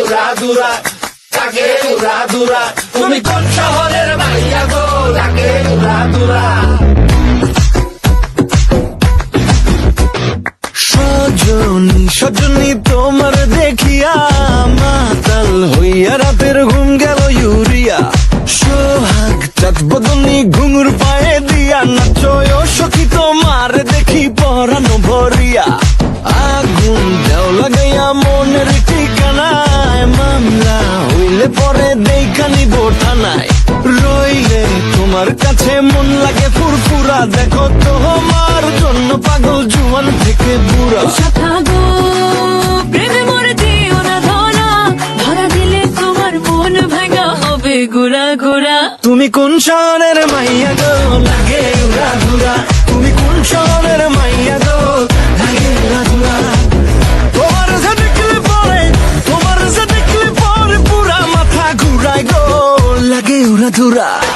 উড়া সজনী সজনী তোমার দেখিয়া মাতাল হইয়া রাতের ঘুম গেল ইউরিয়া। সোহাগ, চাঁদ ঘুঙুর পায়ে দিয়া নাচয় সখী তোমার দেখি পরানো ভরিয়া। দেখানি থানায়। রইলে তোমার কাছে মন লাগে ফুরফুরা। দেখো তোমার জন্য পাগল জুয়ান থেকে বুড়া। প্রেমে মরে দিও না ধরা। ধরা দিলে তোমার মন ভাঙা হবে গুড়া গুড়া। তুমি কোন শহরের মাইয়া গো? লাগে উড়া ধুরা। ধুরা ধুরা